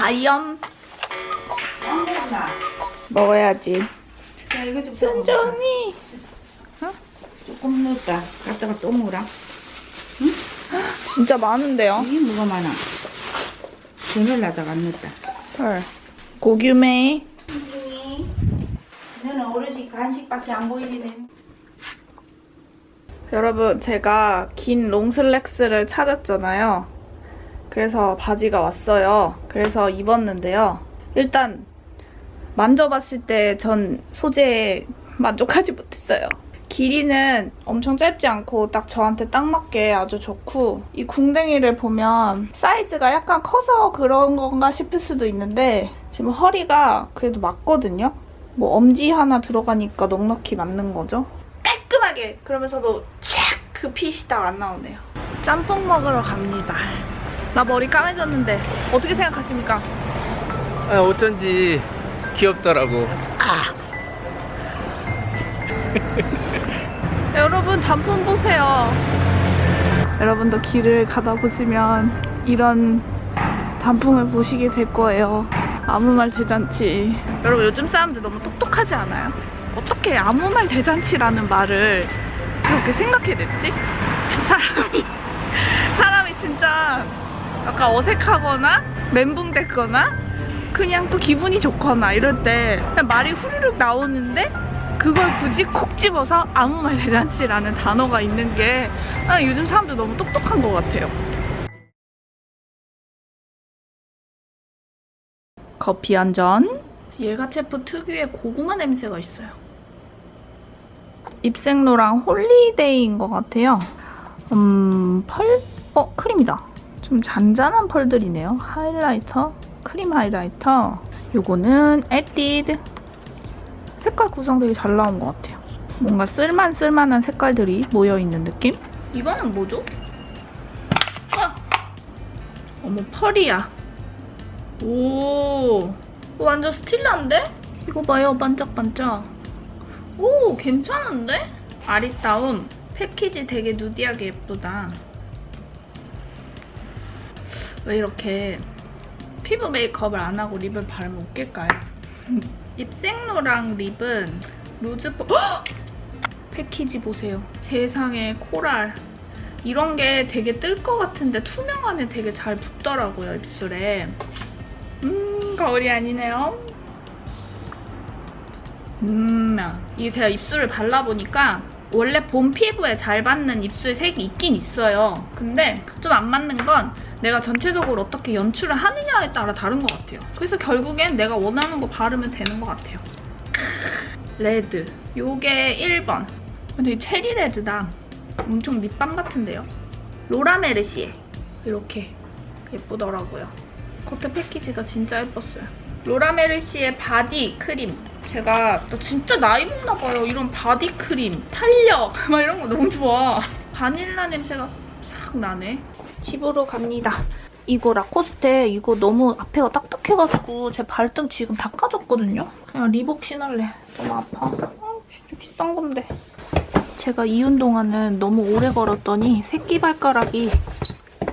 먹나? 먹어야지. 자 이거 좀 순정이 조금 넣었다. 갖다가 또 먹으라. 진짜 많은데요. 이게 뭐가 많아? 전을 놔다가 안 넣었다. 헐. 고규메. 너는 오로지 간식밖에 안 보이네. 여러분 제가 긴 롱슬랙스를 찾았잖아요. 그래서 바지가 왔어요. 그래서 입었는데요. 일단 만져봤을 때 전 소재에 만족하지 못했어요. 길이는 엄청 짧지 않고 딱 저한테 딱 맞게 아주 좋고 이 궁뎅이를 보면 사이즈가 약간 커서 그런 건가 싶을 수도 있는데 지금 허리가 그래도 맞거든요. 뭐 엄지 하나 들어가니까 넉넉히 맞는 거죠. 깔끔하게 그러면서도 촥그 핏이 딱 안 나오네요. 짬뽕 먹으러 갑니다. 나 머리 까매졌는데 어떻게 생각하십니까? 아, 어쩐지 귀엽더라고. 여러분 단풍 보세요. 여러분도 길을 가다 보시면 이런 단풍을 보시게 될 거예요. 아무 말 대잔치. 여러분 요즘 사람들 너무 똑똑하지 않아요? 어떻게 아무 말 대잔치라는 말을 그렇게 생각해냈지? 사람이 사람이 진짜 약간 어색하거나 멘붕됐거나 그냥 또 기분이 좋거나 이럴 때 그냥 말이 후루룩 나오는데 그걸 굳이 콕 집어서 아무 말 대잔치라는 단어가 있는 게 아, 요즘 사람들 너무 똑똑한 것 같아요. 커피 한 잔. 예가체프 특유의 고구마 냄새가 있어요. 입생로랑 홀리데이인 것 같아요. 음, 펄? 어, 크림이다. 좀 잔잔한 펄들이네요. 하이라이터, 크림 하이라이터. 요거는 에뛰드. 색깔 구성 되게 잘 나온 것 같아요. 뭔가 쓸만 쓸만한 색깔들이 모여있는 느낌? 이거는 뭐죠? 아! 어머 펄이야. 오, 완전 스틸한데? 이거 봐요, 반짝반짝. 오, 괜찮은데? 아리따움. 패키지 되게 누디하게 예쁘다. 왜 이렇게 피부 메이크업을 안 하고 립을 바르면 웃길까요? 입생로랑 립은 루즈 퍼... 헉! 패키지 보세요. 세상에 코랄. 이런 게 되게 뜰 것 같은데 투명하면 되게 잘 붙더라고요, 입술에. 음, 거울이 아니네요. 음, 이게 제가 입술을 발라보니까 원래 본 피부에 잘 받는 입술 색이 있긴 있어요. 근데 좀 안 맞는 건 내가 전체적으로 어떻게 연출을 하느냐에 따라 다른 것 같아요. 그래서 결국엔 내가 원하는 거 바르면 되는 것 같아요. 레드. 요게 1번. 근데 이 체리 레드다. 엄청 립밤 같은데요? 로라메르시에. 이렇게 예쁘더라고요. 겉에 패키지가 진짜 예뻤어요. 로라메르시의 바디 크림. 제가 나 진짜 나이 먹나 봐요. 이런 바디 크림, 탄력 막 이런 거 너무 좋아. 바닐라 냄새가 싹 나네. 집으로 갑니다. 이거 라코스테 이거 너무 앞에가 딱딱해가지고 제 발등 지금 다 까졌거든요. 그냥 리복 신을래. 너무 아파. 아, 진짜 비싼 건데. 제가 이 운동화는 너무 오래 걸었더니 새끼 발가락이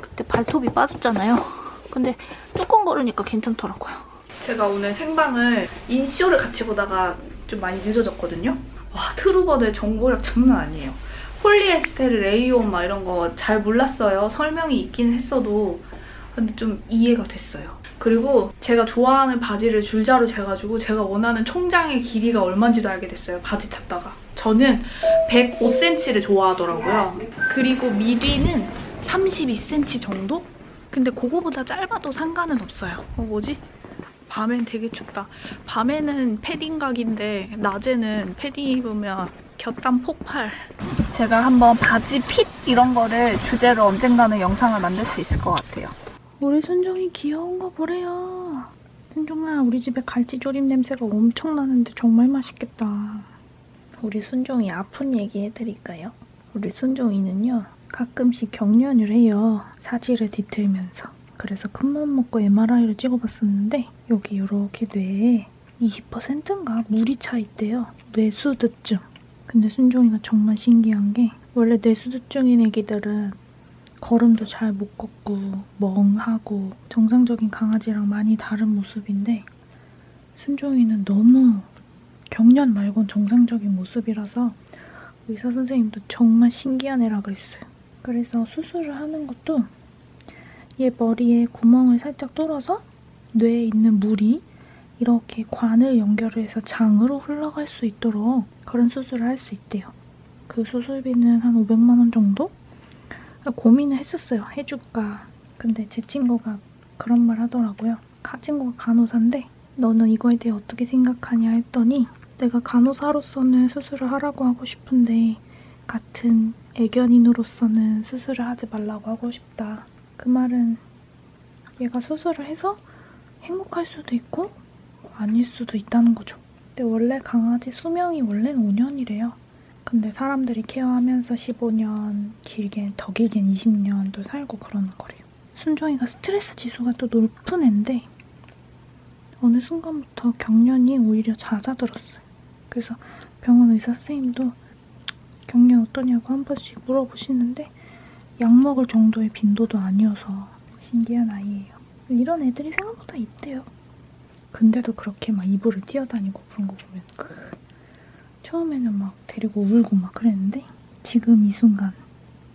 그때 발톱이 빠졌잖아요. 근데 뚜껑 걸으니까 괜찮더라고요. 제가 오늘 생방을 인쇼를 같이 보다가 좀 많이 늦어졌거든요. 와 트루버들 정보력 장난 아니에요. 폴리에스테르, 레이온 막 이런 거 잘 몰랐어요. 설명이 있긴 했어도 근데 좀 이해가 됐어요. 그리고 제가 좋아하는 바지를 줄자로 재가지고 제가 원하는 총장의 길이가 얼마인지도 알게 됐어요. 바지 찾다가. 저는 105cm를 좋아하더라고요. 그리고 미디는 32cm 정도? 근데 그거보다 짧아도 상관은 없어요. 어, 뭐지? 밤엔 되게 춥다. 밤에는 패딩 각인데 낮에는 패딩 입으면 곁땀 폭발. 제가 한번 바지 핏 이런 거를 주제로 언젠가는 영상을 만들 수 있을 것 같아요. 우리 순종이 귀여운 거 보래요. 순종아, 우리 집에 갈치 조림 냄새가 엄청 나는데 정말 맛있겠다. 우리 순종이 아픈 얘기 해드릴까요? 우리 순종이는요, 가끔씩 경련을 해요. 사지를 뒤틀면서. 그래서 큰맘 먹고 MRI를 찍어봤었는데, 여기 이렇게 뇌에 20%인가 물이 차 있대요. 뇌수두증. 근데 순종이가 정말 신기한 게, 원래 뇌수두증인 애기들은 걸음도 잘 못 걷고 멍하고 정상적인 강아지랑 많이 다른 모습인데 순종이는 너무 경련 말곤 정상적인 모습이라서 의사 선생님도 정말 신기한 애라 그랬어요. 그래서 수술을 하는 것도 얘 머리에 구멍을 살짝 뚫어서 뇌에 있는 물이 이렇게 관을 연결해서 장으로 흘러갈 수 있도록 그런 수술을 할 수 있대요. 그 수술비는 한 500만 원 정도? 고민을 했었어요. 해줄까. 근데 제 친구가 그런 말 하더라고요. 가, 친구가 간호사인데 너는 이거에 대해 어떻게 생각하냐 했더니 내가 간호사로서는 수술을 하라고 하고 싶은데 같은 애견인으로서는 수술을 하지 말라고 하고 싶다. 그 말은 얘가 수술을 해서 행복할 수도 있고 아닐 수도 있다는 거죠. 근데 원래 강아지 수명이 원래는 5년이래요. 근데 사람들이 케어하면서 15년, 길게 더 길게는 20년도 살고 그러는 거래요. 순종이가 스트레스 지수가 또 높은 애인데 어느 순간부터 경련이 오히려 잦아들었어요. 그래서 병원 의사 선생님도 경련 어떠냐고 한 번씩 물어보시는데 약 먹을 정도의 빈도도 아니어서 신기한 아이예요. 이런 애들이 생각보다 있대요. 근데도 그렇게 막 이불을 뛰어다니고 그런 거 보면 크, 처음에는 막 데리고 울고 막 그랬는데 지금 이 순간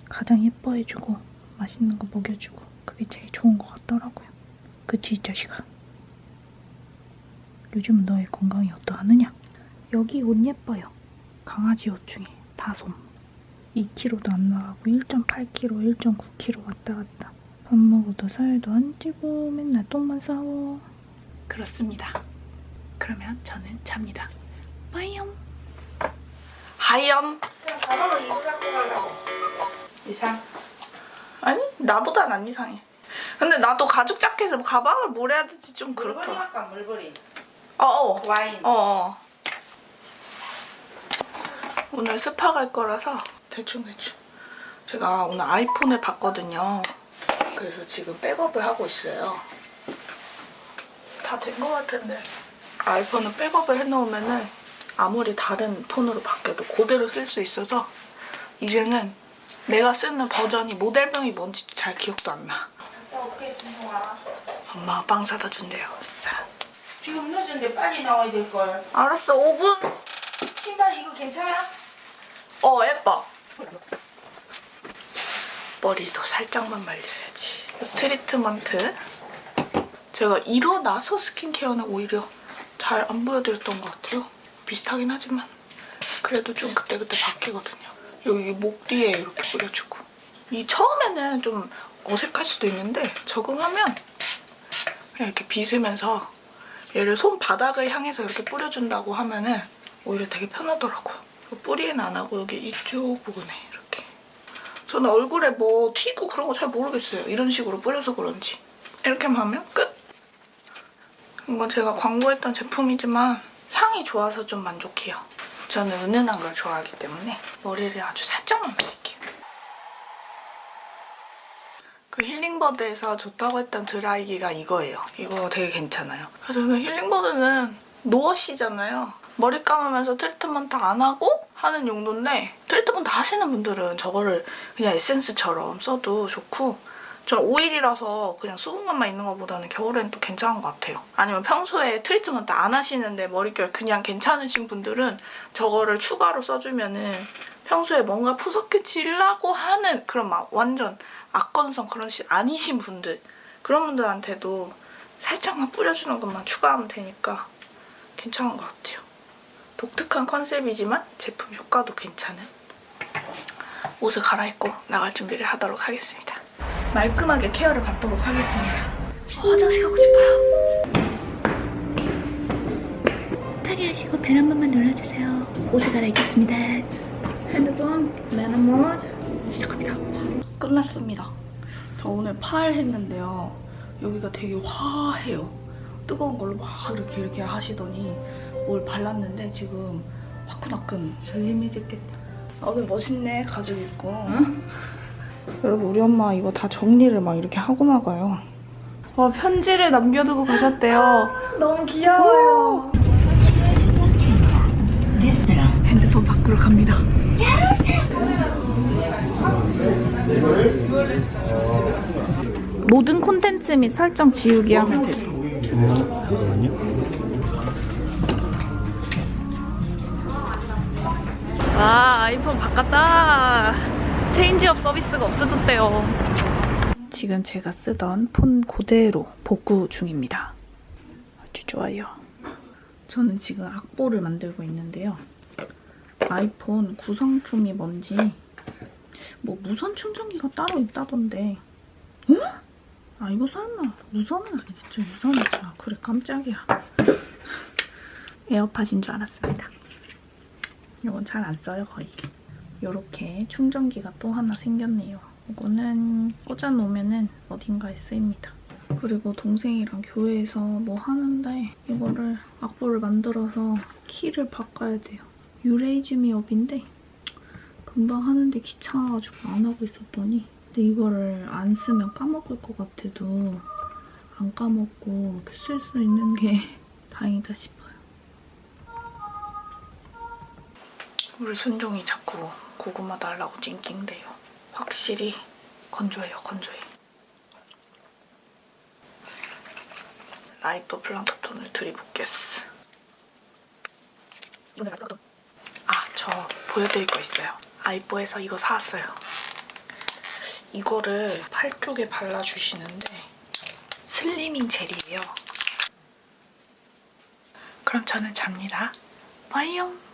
가장 예뻐해주고 맛있는 거 먹여주고 그게 제일 좋은 것 같더라고요. 그치 이 자식아. 요즘 너의 건강이 어떠하느냐? 여기 옷 예뻐요. 강아지 옷 중에 다솜. 2kg도 안 나가고 1.8kg, 1.9kg 왔다 갔다. 밥 먹어도 살도 안 찌고 맨날 똥만 싸워. 그렇습니다. 그러면 저는 잡니다. 빠이염. 하염 이상? 아니 나보단 안 이상해 근데 나도 가죽 자켓에 뭐 가방을 뭘 해야 될지 좀 물건이 그렇더라 할까 물건이 어 어 와인 어. 오늘 스파 갈 거라서 대충 대충 제가 오늘 아이폰을 봤거든요 그래서 지금 백업을 하고 있어요 다된거 같은데. 아이폰은 백업을 해놓으면은 아무리 다른 폰으로 바뀌어도 그대로 쓸 수 있어서 이제는 내가 쓰는 버전이 모델명이 뭔지 잘 기억도 안나. 오케이 신동아? 엄마가 빵 사다 준대요. 싸. 지금 늦은데 빨리 나와야 될 걸. 알았어 5분 신발 이거 괜찮아? 어 예뻐. 머리도 살짝만 말려야지. 트리트먼트 제가 일어나서 스킨케어는 오히려 잘 안 보여드렸던 것 같아요 비슷하긴 하지만 그래도 좀 그때그때 바뀌거든요 여기 목 뒤에 이렇게 뿌려주고 이 처음에는 좀 어색할 수도 있는데 적응하면 그냥 이렇게 빗으면서 얘를 손바닥을 향해서 이렇게 뿌려준다고 하면은 오히려 되게 편하더라고요. 뿌리엔 안 하고 여기 이쪽 부분에 이렇게. 저는 얼굴에 뭐 튀고 그런 거 잘 모르겠어요. 이런 식으로 뿌려서 그런지. 이렇게만 하면 끝! 이건 제가 광고했던 제품이지만 향이 좋아서 좀 만족해요. 저는 은은한 걸 좋아하기 때문에 머리를 아주 살짝만 말릴게요. 그 힐링버드에서 좋다고 했던 드라이기가 이거예요. 이거 되게 괜찮아요. 저는 힐링버드는 노워시잖아요. 머리 감으면서 트리트먼트 안 하고 하는 용도인데 트리트먼트 하시는 분들은 저거를 그냥 에센스처럼 써도 좋고 전 오일이라서 그냥 수분감만 있는 것보다는 겨울엔 또 괜찮은 것 같아요. 아니면 평소에 트리트먼트 안 하시는데 머릿결 그냥 괜찮으신 분들은 저거를 추가로 써주면은 평소에 뭔가 푸석해 질라고 하는 그런 막 완전 악건성 그런 식 아니신 분들 그런 분들한테도 살짝만 뿌려주는 것만 추가하면 되니까 괜찮은 것 같아요. 독특한 컨셉이지만 제품 효과도 괜찮은 옷을 갈아입고 나갈 준비를 하도록 하겠습니다. 말끔하게 케어를 받도록 하겠습니다. 어, 화장실 가고 싶어요. 탈의하시고 벨 한 번만 눌러주세요. 옷을 갈아입겠습니다. 핸드폰 매너모드 시작합니다. 끝났습니다. 저 오늘 팔 했는데요. 여기가 되게 화해요. 뜨거운 걸로 막 이렇게 이렇게 하시더니 뭘 발랐는데 지금 화끈화끈 슬림해졌겠다. 아, 오늘 멋있네 가죽 입고. 여러분 우리 엄마 이거 다 정리를 막 이렇게 하고 나가요. 와 편지를 남겨두고 가셨대요. 너무 귀여워요. 핸드폰 바꾸러 갑니다. 모든 콘텐츠 및 설정 지우기 하면 되죠. 아 아이폰 바꿨다. 체인지업 서비스가 없어졌대요. 지금 제가 쓰던 폰 그대로 복구 중입니다. 아주 좋아요. 저는 지금 악보를 만들고 있는데요. 아이폰 구성품이 뭔지 뭐 무선 충전기가 따로 있다던데 응? 아 이거 설마 무선은 아니겠죠? 유선이죠. 아, 그래 깜짝이야. 에어팟인 줄 알았습니다. 이건 잘 안 써요 거의. 이렇게 충전기가 또 하나 생겼네요. 이거는 꽂아놓으면 어딘가에 쓰입니다. 그리고 동생이랑 교회에서 뭐 하는데 이거를 악보를 만들어서 키를 바꿔야 돼요. 유레이즈미업인데 금방 하는데 귀찮아가지고 안 하고 있었더니 근데 이거를 안 쓰면 까먹을 것 같아도 안 까먹고 쓸 수 있는 게 다행이다 싶어요. 우리 순종이 자꾸 고구마 달라고 찡낑대요. 확실히 건조해요, 건조해. 라이프 플랑크톤을 들이붓겠어. 아, 저 보여드릴 거 있어요. 아이뽀에서 이거 사왔어요. 이거를 팔 쪽에 발라주시는데 슬리밍 젤이에요. 그럼 저는 잡니다. 빠이용.